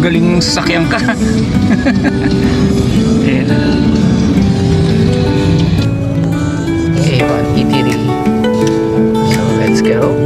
gagaling sasakyan ka. Ayan. A1 Eatery. So, let's go.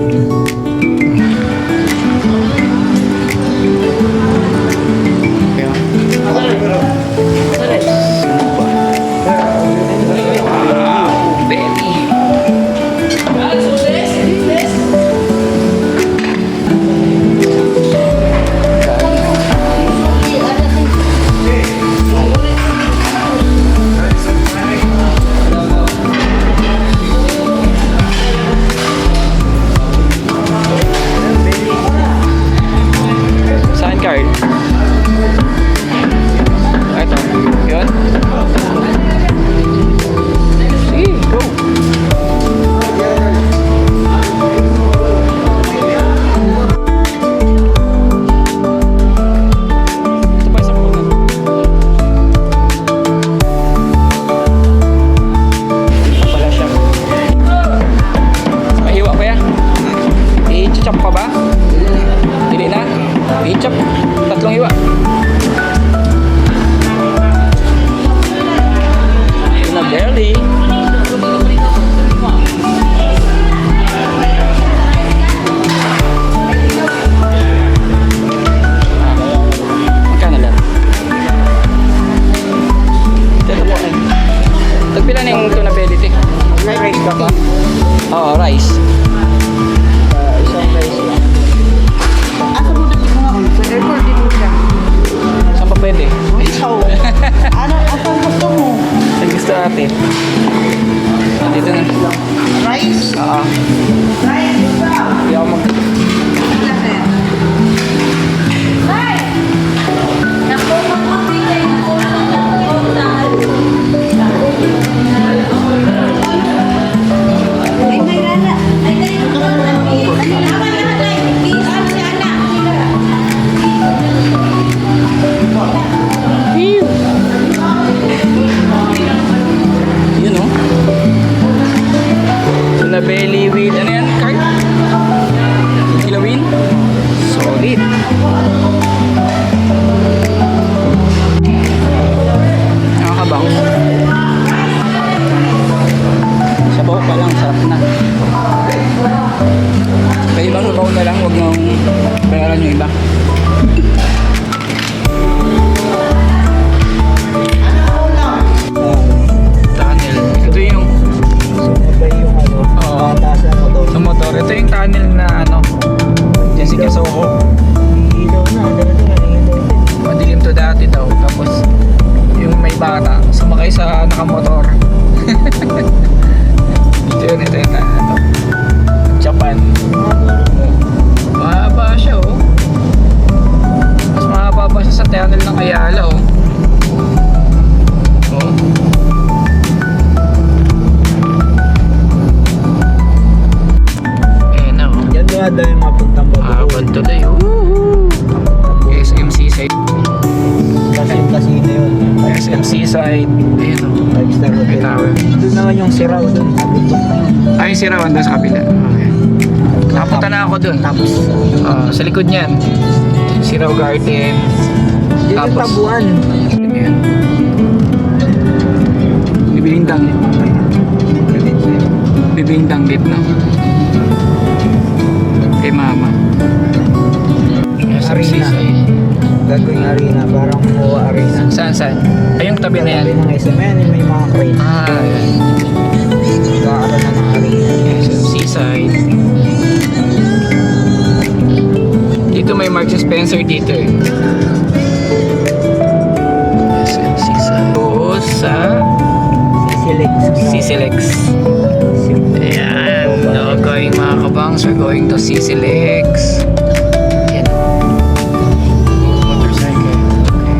Ayun Dito na. Rice? Oo. Nakakabaw. Sabaw pa lang, sarap na. Kaya ibang sabaw na lang, huwag nang bayaran yung iba. Tunnel. Ito yung oh. Daw yung mapuntang Ah, bago. tuloy oh. SMC side. Kasi yung casino yun. SMC side. Ayan oh. Five star hotel. Tower. Doon naman yung siraw doon. Nabuntok na yun. Ay, si Rawan doon sa kabila. Okay. Nakapunta na ako doon. Tapos, Ah, sa likod niyan. Siraw Garden. yun yung Tapos- tabuan. Ayan. Bibiling danggit. Bibiling danggit, no? Kay mama. SMC Arena. side. Gagawing arena, parang MOA arena. Saan, saan? Ay, yung tabi na yan. Tabi ng SM, yan yung may mga crate. Ah, ayan. Kakaroon na ng arena. SMC side. Dito may Marks Spencer dito eh. SMC side. Oo, sa Sisilex. Cicilex. Ayan. Kabangs, we're going to Cicilex. Ayan. Motorcycle.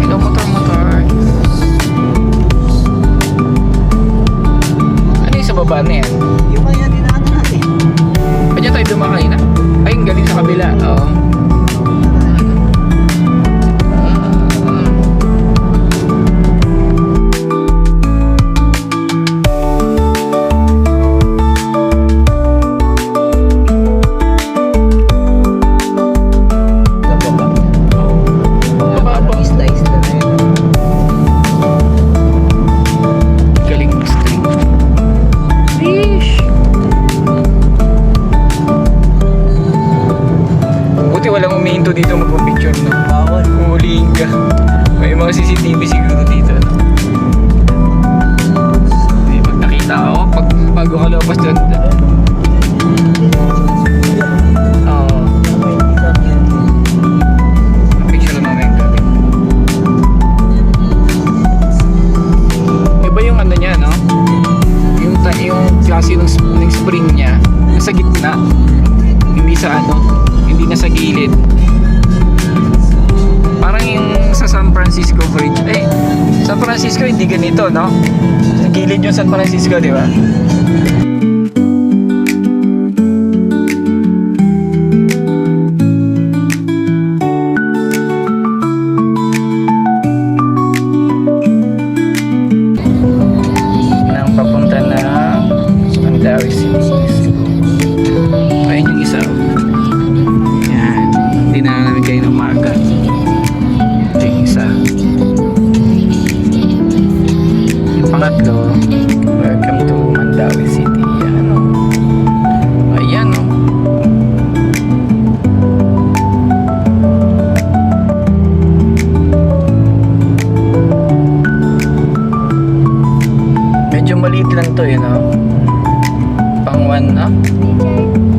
Hello, motor, motor. Ano yung sa baba na yan? Yung kaya dinaanan natin. Kanya tayo dumakay na. Ay, galing sa kabila. Oo. Sa mga CCTV siguro. Francisco hindi ganito, no? Sa Gilid yung San Francisco, di ba? DJ.